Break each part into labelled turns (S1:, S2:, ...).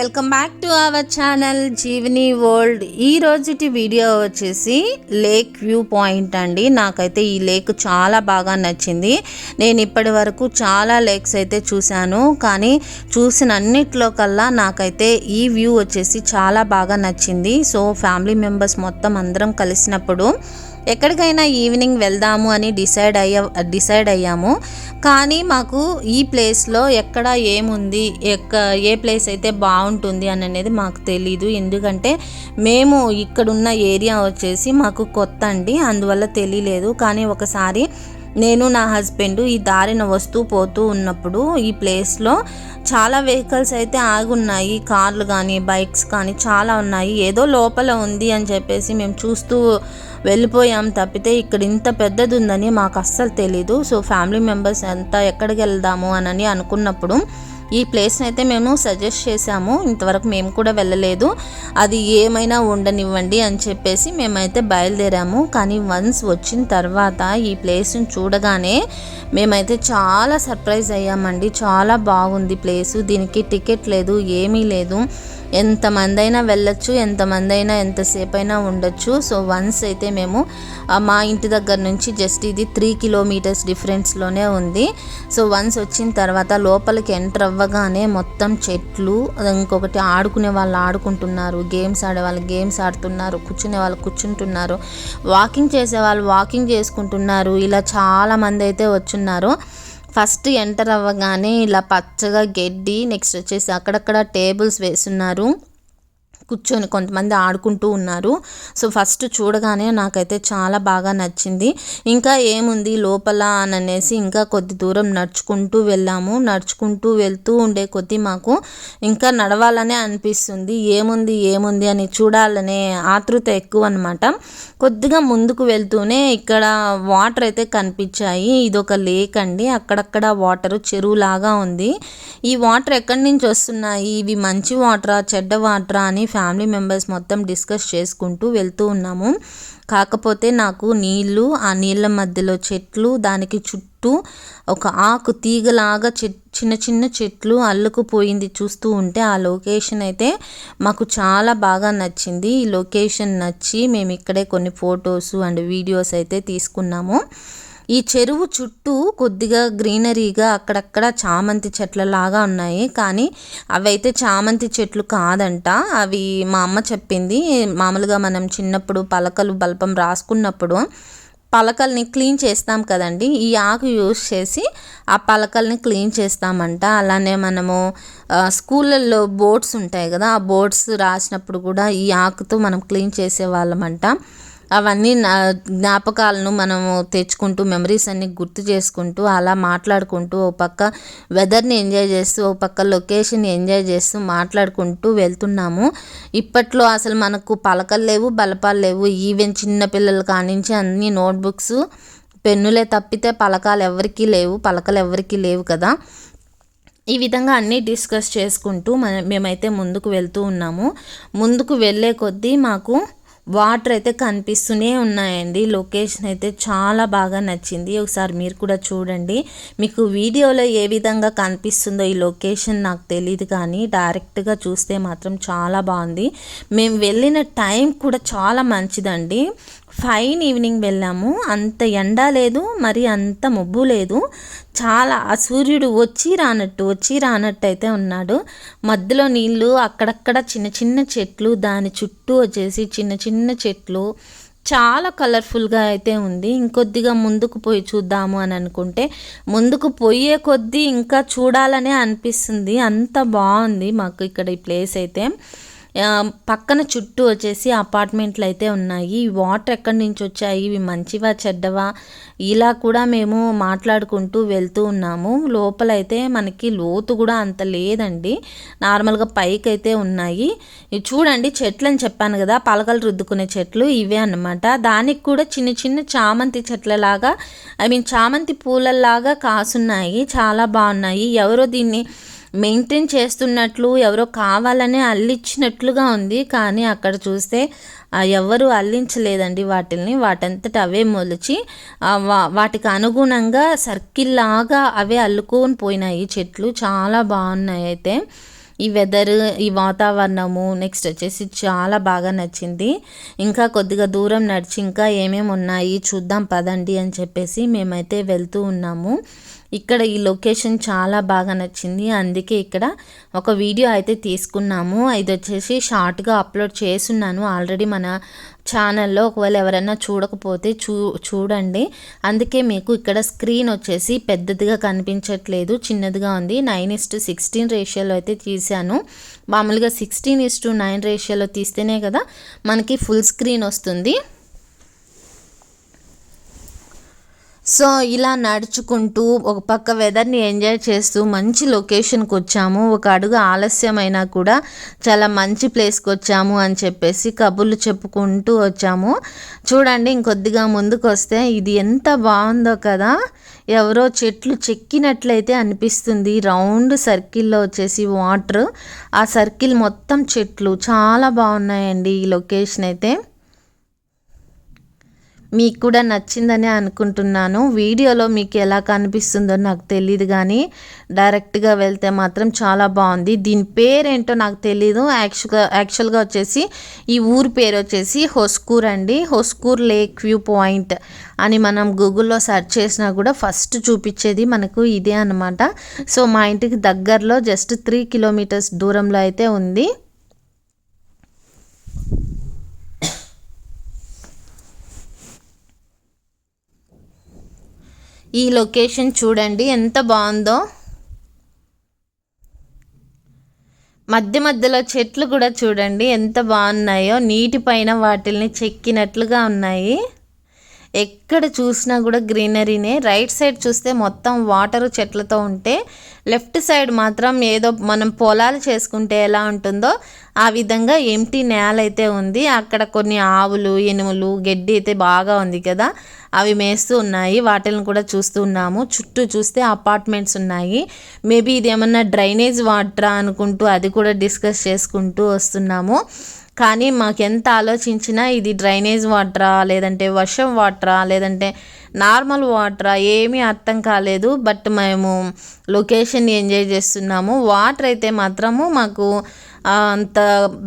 S1: Welcome back to our channel Jeevani world. ఈ రోజుటి video వచ్చేసి లేక్ వ్యూ పాయింట్ అండి. నాకైతే ఈ లేక్ చాలా బాగా నచ్చింది. నేను ఇప్పటి వరకు చాలా లేక్స్ అయితే చూశాను. కానీ చూసిన అన్నిట్లో కల్లా నాకైతే ఈ వ్యూ వచ్చేసి చాలా బాగా నచ్చింది. సో ఫ్యామిలీ మెంబర్స్ మొత్తం అందరం కలిసినప్పుడు ఎక్కడికైనా ఈవినింగ్ వెళ్దాము అని డిసైడ్ అయ్యా డిసైడ్ అయ్యాము. కానీ మాకు ఈ ప్లేస్లో ఎక్కడ ఏముంది ఎక్క ఏ ప్లేస్ అయితే బాగుంటుంది అని అనేది మాకు తెలీదు. ఎందుకంటే మేము ఇక్కడున్న ఏరియా వచ్చేసి మాకు కొత్త అండి అందువల్ల తెలియలేదు. కానీ ఒకసారి నేను నా హస్బెండ్ ఈ దారిన వస్తూ పోతూ ఉన్నప్పుడు ఈ ప్లేస్లో చాలా వెహికల్స్ అయితే ఆగున్నాయి. కార్లు కానీ బైక్స్ కానీ చాలా ఉన్నాయి. ఏదో లోపల ఉంది అని చెప్పేసి మేము చూస్తూ వెళ్ళిపోయాం తప్పితే ఇక్కడ ఇంత పెద్దది ఉందని మాకు అస్సలు తెలీదు. సో ఫ్యామిలీ మెంబర్స్ అంతా ఎక్కడికి వెళ్దాము అని అనుకున్నప్పుడు ఈ ప్లేస్ని అయితే మేము సజెస్ట్ చేసాము ఇంతవరకు మేము కూడా వెళ్ళలేదు. అది ఏమైనా ఉండనివ్వండి అని చెప్పేసి మేమైతే బయలుదేరాము. కానీ వన్స్ వచ్చిన తర్వాత ఈ ప్లేస్ని చూడగానే మేమైతే చాలా సర్ప్రైజ్ అయ్యామండి. చాలా బాగుంది ప్లేసు. దీనికి టికెట్ లేదు ఏమీ లేదు. ఎంతమంది అయినా వెళ్ళొచ్చు ఎంతమంది అయినా ఎంతసేపు అయినా ఉండొచ్చు. సో వన్స్ అయితే మేము మా ఇంటి దగ్గర నుంచి జస్ట్ ఇది త్రీ కిలోమీటర్స్ డిఫరెన్స్లోనే ఉంది. సో వన్స్ వచ్చిన తర్వాత లోపలికి ఎంటర్ అవ్వగానే మొత్తం చెట్లు ఇంకొకటి ఆడుకునే వాళ్ళు ఆడుకుంటున్నారు గేమ్స్ ఆడే వాళ్ళు గేమ్స్ ఆడుతున్నారు కూర్చునే వాళ్ళు కూర్చుంటున్నారు వాకింగ్ చేసే వాళ్ళు వాకింగ్ చేసుకుంటున్నారు ఇలా చాలామంది అయితే వచ్చున్నారు. ఫస్ట్ ఎంటర్ అవ్వగానే ఇలా పచ్చగా గడ్డి నెక్స్ట్ వచ్చేసి అక్కడక్కడ టేబుల్స్ వేసున్నారు. కూర్చొని కొంతమంది ఆడుకుంటూ ఉన్నారు. సో ఫస్ట్ చూడగానే నాకైతే చాలా బాగా నచ్చింది. ఇంకా ఏముంది లోపల అని అనేసి ఇంకా కొద్ది దూరం నడుచుకుంటూ వెళ్ళాము. నడుచుకుంటూ వెళ్తూ ఉండే కొద్దీ మాకు ఇంకా నడవాలనే అనిపిస్తుంది. ఏముంది ఏముంది అని చూడాలనే ఆతృత ఎక్కువ అనమాట కొద్దిగా ముందుకు వెళ్తూనే ఇక్కడ వాటర్ అయితే కనిపించాయి. ఇది ఒక లేక్ అండి. అక్కడక్కడ వాటర్ చెరువులాగా ఉంది. ఈ వాటర్ ఎక్కడి నుంచి వస్తున్నాయి? ఇవి మంచి వాటరా చెడ్డ వాటరా అని ఫ్యామిలీ మెంబర్స్ మొత్తం డిస్కస్ చేసుకుంటూ వెళ్తూ ఉన్నాము. కాకపోతే నాకు నీళ్ళు ఆ నీళ్ళ మధ్యలో చెట్లు దానికి చుట్టూ ఒక ఆకు తీగలాగా చె చిన్న చిన్న చెట్లు అల్లుకుపోయింది చూస్తూ ఉంటే ఆ లొకేషన్ అయితే మాకు చాలా బాగా నచ్చింది. ఈ లొకేషన్ నచ్చి మేము ఇక్కడే కొన్ని ఫొటోస్ అండ్ వీడియోస్ అయితే తీసుకున్నాము. ఈ చెరువు చుట్టూ కొద్దిగా గ్రీనరీగా అక్కడక్కడ చామంతి చెట్లలాగా ఉన్నాయి. కానీ అవైతే చామంతి చెట్లు కాదంట. అవి మా అమ్మ చెప్పింది. మామూలుగా మనం చిన్నప్పుడు పలకలు బల్పం రాసుకున్నప్పుడు పలకల్ని క్లీన్ చేస్తాం కదండి. ఈ ఆకు యూస్ చేసి ఆ పలకల్ని క్లీన్ చేస్తామంట. అలానే మనము స్కూళ్ళల్లో బోర్డ్స్ ఉంటాయి కదా ఆ బోర్డ్స్ రాసినప్పుడు కూడా ఈ ఆకుతో మనం క్లీన్ చేసేవాళ్ళమంట. అవన్నీ జ్ఞాపకాలను మనము తెచ్చుకుంటూ మెమరీస్ అన్ని గుర్తు చేసుకుంటూ అలా మాట్లాడుకుంటూ ఓ పక్క వెదర్ని ఎంజాయ్ చేస్తూ ఓ పక్క లొకేషన్ ఎంజాయ్ చేస్తూ మాట్లాడుకుంటూ వెళ్తున్నాము. ఇప్పట్లో అసలు మనకు పలకలు లేవు బలపాలు లేవు. ఈవెన్ చిన్నపిల్లలు కానించి అన్ని నోట్బుక్స్ పెన్నులే తప్పితే పలకాలు ఎవరికీ లేవు పలకలు ఎవరికీ లేవు కదా. ఈ విధంగా అన్నీ డిస్కస్ చేసుకుంటూ మన మేమైతే ముందుకు వెళ్తూ ఉన్నాము. ముందుకు వెళ్ళే కొద్దీ మాకు వాటర్ అయితే కనిపిస్తూనే ఉన్నాయండి. లొకేషన్ అయితే చాలా బాగా నచ్చింది. ఒకసారి మీరు కూడా చూడండి. మీకు వీడియోలో ఏ విధంగా కనిపిస్తుందో ఈ లొకేషన్ నాకు తెలియదు కానీ డైరెక్ట్గా చూస్తే మాత్రం చాలా బాగుంది. మేము వెళ్ళిన టైం కూడా చాలా మంచిదండి. ఫైన్ ఈవినింగ్ వెళ్ళాము. అంత ఎండ లేదు మరి అంత మబ్బు లేదు. చాలా ఆ సూర్యుడు వచ్చి రానట్టు వచ్చి రానట్టు అయితే ఉన్నాడు. మధ్యలో నీళ్ళు అక్కడక్కడ చిన్న చిన్న చెట్లు దాని చుట్టూ వచ్చేసి చిన్న చిన్న చెట్లు. చాలా కలర్ఫుల్గా అయితే ఉంది. ఇంకొద్దిగా ముందుకు పోయి చూద్దాము అని అనుకుంటే ముందుకు పోయే కొద్దీ ఇంకా చూడాలనే అనిపిస్తుంది. అంత బాగుంది మాకు ఇక్కడ ఈ ప్లేస్ అయితే. పక్కన చుట్టూ వచ్చేసి అపార్ట్మెంట్లు అయితే ఉన్నాయి. వాటర్ ఎక్కడి నుంచి వచ్చాయి? ఇవి మంచివా చెడ్డవా? ఇలా కూడా మేము మాట్లాడుకుంటూ వెళ్తూ ఉన్నాము. లోపలైతే మనకి లోతు కూడా అంత లేదండి. నార్మల్గా పైకి అయితే ఉన్నాయి. చూడండి చెట్లు అని చెప్పాను కదా పలకలు రుద్దుకునే చెట్లు ఇవే అనమాట దానికి కూడా చిన్న చిన్న చామంతి చెట్లలాగా ఐ మీన్ చామంతి పూలలాగా కాసున్నాయి. చాలా బాగున్నాయి. ఎవరో దీన్ని మెయింటైన్ చేస్తున్నట్లు ఎవరో కావాలనే అల్లించినట్లుగా ఉంది. కానీ అక్కడ చూస్తే ఎవరు అల్లించలేదండి వాటిని వాటంతట అవే మొలిచి వాటికి అనుగుణంగా సర్కిల్ లాగా అవే అల్లుకొని పోయినాయి చెట్లు. చాలా బాగున్నాయి అయితే. ఈ వెదర్ ఈ వాతావరణము నెక్స్ట్ వచ్చేసి చాలా బాగా నచ్చింది. ఇంకా కొద్దిగా దూరం నడిచి ఇంకా ఏమేమి ఉన్నాయి చూద్దాం పదండి అని చెప్పేసి మేమైతే వెళ్తూ ఉన్నాము. ఇక్కడ ఈ లొకేషన్ చాలా బాగా నచ్చింది. అందుకే ఇక్కడ ఒక వీడియో అయితే తీసుకున్నాము. ఇది వచ్చేసి షార్ట్గా అప్లోడ్ చేస్తున్నాను. ఆల్రెడీ మన ఛానల్లో ఒకవేళ ఎవరైనా చూడకపోతే చూ చూడండి. అందుకే మీకు ఇక్కడ స్క్రీన్ వచ్చేసి పెద్దదిగా కనిపించట్లేదు. చిన్నదిగా ఉంది. నైన్ ఇస్ టు సిక్స్టీన్ రేషియోలో అయితే తీసాను మామూలుగా సిక్స్టీన్ ఇస్ టు నైన్ రేషియోలో తీస్తేనే కదా మనకి ఫుల్ స్క్రీన్ వస్తుంది. సో ఇలా నడుచుకుంటూ ఒక పక్క వెదర్ని ఎంజాయ్ చేస్తూ మంచి లొకేషన్కి వచ్చాము. ఒక అడుగు ఆలస్యమైనా కూడా చాలా మంచి ప్లేస్కి వచ్చాము అని చెప్పేసి కబుర్లు చెప్పుకుంటూ వచ్చాము. చూడండి ఇంకొద్దిగా ముందుకు వస్తే ఇది ఎంత బాగుందో కదా. ఎవరో చెట్లు చెక్కినట్లయితే అనిపిస్తుంది. రౌండ్ సర్కిల్లో వచ్చేసి వాటర్. ఆ సర్కిల్ మొత్తం చెట్లు. చాలా బాగున్నాయండి ఈ లొకేషన్ అయితే. మీకు కూడా నచ్చిందని అనుకుంటున్నాను. వీడియోలో మీకు ఎలా కనిపిస్తుందో నాకు తెలియదు కానీ డైరెక్ట్గా వెళ్తే మాత్రం చాలా బాగుంది దీని పేరేంటో నాకు తెలీదు. యాక్చువల్గా యాక్చువల్గా వచ్చేసి ఈ ఊరి పేరు వచ్చేసి హొస్కూర్ అండి. హొస్కూర్ లేక్ వ్యూ పాయింట్ అని మనం గూగుల్లో సెర్చ్ చేసినా కూడా ఫస్ట్ చూపించేది మనకు ఇదే అనమాట సో మా ఇంటికి దగ్గరలో జస్ట్ త్రీ కిలోమీటర్స్ దూరంలో అయితే ఉంది. ఈ లొకేషన్ చూడండి ఎంత బాగుందో. మధ్య మధ్యలో చెట్లు కూడా చూడండి ఎంత బాగున్నాయో. నీటిపైన వాటిల్ని చెక్కినట్లుగా ఉన్నాయి. ఎక్కడ చూసినా కూడా గ్రీనరీనే. రైట్ సైడ్ చూస్తే మొత్తం వాటర్ చెట్లతో ఉంటే లెఫ్ట్ సైడ్ మాత్రం ఏదో మనం పొలాలు చేసుకుంటే ఎలా ఉంటుందో ఆ విధంగా ఎంటీ నేల అయితే ఉంది. అక్కడ కొన్ని ఆవులు ఎనుములు గడ్డి అయితే బాగా ఉంది కదా. అవి మేస్తూ ఉన్నాయి. వాటిని కూడా చూస్తూ ఉన్నాము. చుట్టూ చూస్తే అపార్ట్మెంట్స్ ఉన్నాయి. మేబీ ఇది ఏమన్నా డ్రైనేజ్ వాటరా అనుకుంటూ అది కూడా డిస్కస్ చేసుకుంటూ వస్తున్నాము. కానీ మాకెంత ఆలోచించినా ఇది డ్రైనేజ్ వాటరా లేదంటే వర్షం వాటరా లేదంటే నార్మల్ వాటరా ఏమీ అర్థం కాలేదు. బట్ మేము లొకేషన్ ఎంజాయ్ చేస్తున్నాము. వాటర్ అయితే మాత్రము మాకు అంత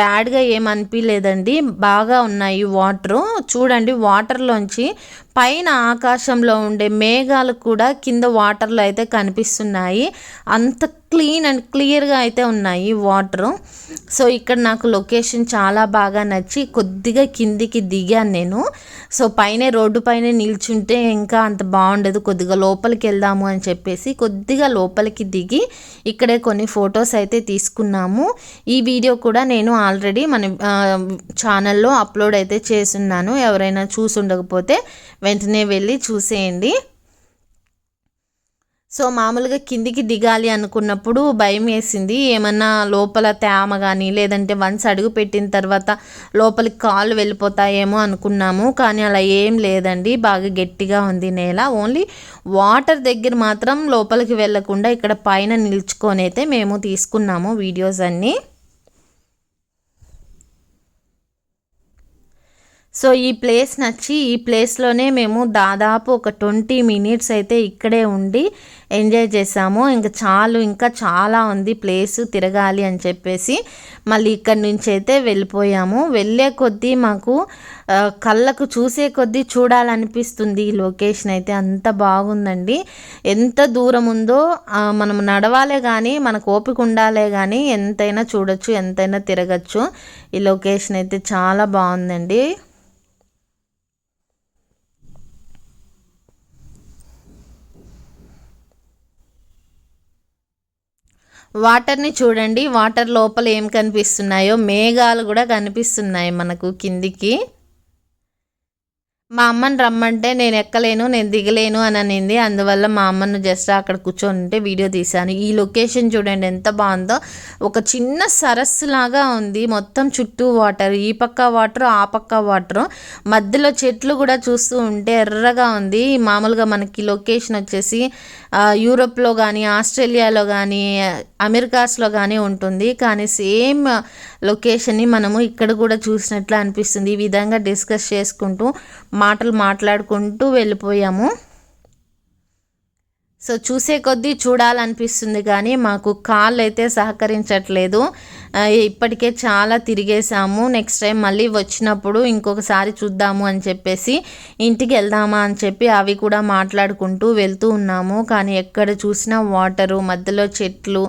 S1: బ్యాడ్గా ఏం అనిపించలేదండి బాగా ఉన్నాయి వాటరు. చూడండి వాటర్లోంచి పైన ఆకాశంలో ఉండే మేఘాలు కూడా కింద వాటర్లో అయితే కనిపిస్తున్నాయి. అంత క్లీన్ అండ్ క్లియర్గా అయితే ఉన్నాయి వాటర్. సో ఇక్కడ నాకు లొకేషన్ చాలా బాగా నచ్చి కొద్దిగా కిందికి దిగాను నేను. సో పైన రోడ్డు పైన నిల్చుంటే ఇంకా అంత బాగుండదు. కొద్దిగా లోపలికి వెళ్దాము అని చెప్పేసి కొద్దిగా లోపలికి దిగి ఇక్కడే కొన్ని ఫొటోస్ అయితే తీసుకున్నాము. ఈ వీడియో కూడా నేను ఆల్రెడీ మన ఛానల్లో అప్లోడ్ అయితే చేస్తున్నాను. ఎవరైనా చూసి ఉండకపోతే వెంటనే వెళ్ళి చూసేయండి. సో మామూలుగా కిందికి దిగాలి అనుకున్నప్పుడు భయం వేసింది. ఏమన్నా లోపల తేమ కానీ లేదంటే వన్స్ అడుగు పెట్టిన తర్వాత లోపలికి కాళ్ళు వెళ్ళిపోతాయేమో అనుకున్నాము. కానీ అలా ఏం లేదండి. బాగా గట్టిగా ఉంది నేల. ఓన్లీ వాటర్ దగ్గర మాత్రం లోపలికి వెళ్ళకుండా ఇక్కడ పైన నిల్చుకొని అయితే మేము తీసుకున్నాము వీడియోస్ అన్నీ. సో ఈ ప్లేస్ నచ్చి ఈ ప్లేస్లోనే మేము దాదాపు ఒక ట్వంటీ మినిట్స్ అయితే ఇక్కడే ఉండి ఎంజాయ్ చేసాము. ఇంకా చాలు ఇంకా చాలా ఉంది ప్లేస్ తిరగాలి అని చెప్పేసి. మళ్ళీ ఇక్కడి నుంచి అయితే వెళ్ళిపోయాము. వెళ్ళే కొద్దీ మాకు కళ్ళకు చూసే కొద్దీ చూడాలనిపిస్తుంది ఈ లొకేషన్ అయితే. అంత బాగుందండి. ఎంత దూరం ఉందో మనం నడవాలే కానీ మనకు ఓపిక ఉండాలే కానీ ఎంతైనా చూడొచ్చు ఎంతైనా తిరగచ్చు. ఈ లొకేషన్ అయితే చాలా బాగుందండి. వాటర్ని చూడండి. వాటర్ లోపల ఏం కనిపిస్తున్నాయో మేఘాలు కూడా కనిపిస్తున్నాయి మనకు కిందికి. మా అమ్మని రమ్మంటే నేను ఎక్కలేను నేను దిగలేను అని అనింది. అందువల్ల మా అమ్మను జస్ట్ అక్కడ కూర్చొని ఉంటే వీడియో తీశాను. ఈ లొకేషన్ చూడండి ఎంత బాగుందో. ఒక చిన్న సరస్సు లాగా ఉంది. మొత్తం చుట్టూ వాటర్ ఈ పక్క వాటర్ ఆ పక్క వాటర్ మధ్యలో చెట్లు కూడా చూస్తూ ఉంటే ఎర్రగా ఉంది. మామూలుగా మనకి లొకేషన్ వచ్చేసి యూరోప్లో కానీ ఆస్ట్రేలియాలో కానీ అమెరికాస్లో కానీ ఉంటుంది. కానీ సేమ్ లొకేషన్ని మనము ఇక్కడ కూడా చూసినట్లు అనిపిస్తుంది. ఈ విధంగా డిస్కస్ చేసుకుంటూ మాటలు మాట్లాడుకుంటూ వెళ్ళిపోయాము. సో చూసే కొద్దీ చూడాలనిపిస్తుంది కానీ మాకు కాళ్ళు అయితే సహకరించట్లేదు ఇప్పటికే చాలా తిరిగేసాము నెక్స్ట్ టైం మళ్ళీ వచ్చినప్పుడు ఇంకొకసారి చూద్దాము అని చెప్పేసి ఇంటికి వెళ్దామా అని చెప్పి అవి కూడా మాట్లాడుకుంటూ వెళ్తూ ఉన్నాము. కానీ ఎక్కడ చూసినా వాటరు మధ్యలో చెట్లు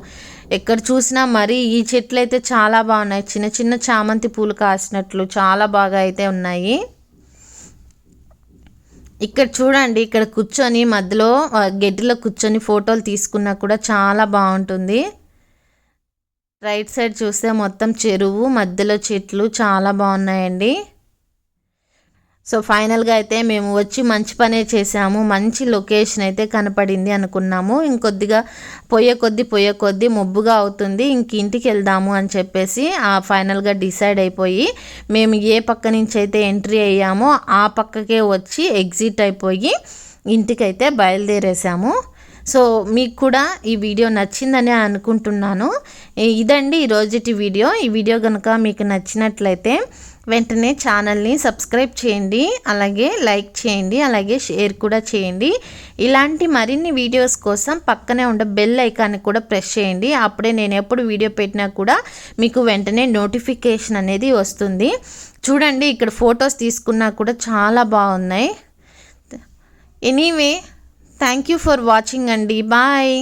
S1: ఎక్కడ చూసినా మరి ఈ చెట్లు అయితే చాలా బాగున్నాయి. చిన్న చిన్న చామంతి పూలు కాసినట్లు చాలా బాగా అయితే ఉన్నాయి. ఇక్కడ చూడండి ఇక్కడ కూర్చొని మధ్యలో గడ్డిలో కూర్చొని ఫోటోలు తీసుకున్నా కూడా చాలా బాగుంటుంది. రైట్ సైడ్ చూస్తే మొత్తం చెరువు మధ్యలో చెట్లు చాలా బాగున్నాయండి. సో ఫైనల్గా అయితే మేము వచ్చి మంచి పనే చేసాము మంచి లొకేషన్ అయితే కనపడింది అనుకున్నాము. ఇంకొద్దిగా పొయ్యే కొద్ది పొయ్యే కొద్ది మబ్బుగా అవుతుంది. ఇంక ఇంటికి వెళ్దాము అని చెప్పేసి ఆ ఫైనల్గా డిసైడ్ అయిపోయి మేము ఏ పక్క నుంచి అయితే ఎంట్రీ అయ్యామో ఆ పక్కకే వచ్చి ఎగ్జిట్ అయిపోయి ఇంటికైతే బయలుదేరేసాము సో మీకు కూడా ఈ వీడియో నచ్చిందని అనుకుంటున్నాను. ఇదండి ఈ రోజుటి వీడియో. ఈ వీడియో కనుక మీకు నచ్చినట్లయితే వెంటనే ఛానల్ని సబ్స్క్రైబ్ చేయండి అలాగే లైక్ చేయండి అలాగే షేర్ కూడా చేయండి. ఇలాంటి మరిన్ని వీడియోస్ కోసం పక్కనే ఉండే బెల్ ఐకాన్ని కూడా ప్రెస్ చేయండి. అప్పుడే నేను ఎప్పుడు వీడియో పెట్టినా కూడా మీకు వెంటనే నోటిఫికేషన్ అనేది వస్తుంది. చూడండి ఇక్కడ ఫొటోస్ తీసుకున్నా కూడా చాలా బాగున్నాయి. Anyway thank you for watching అండి. బాయ్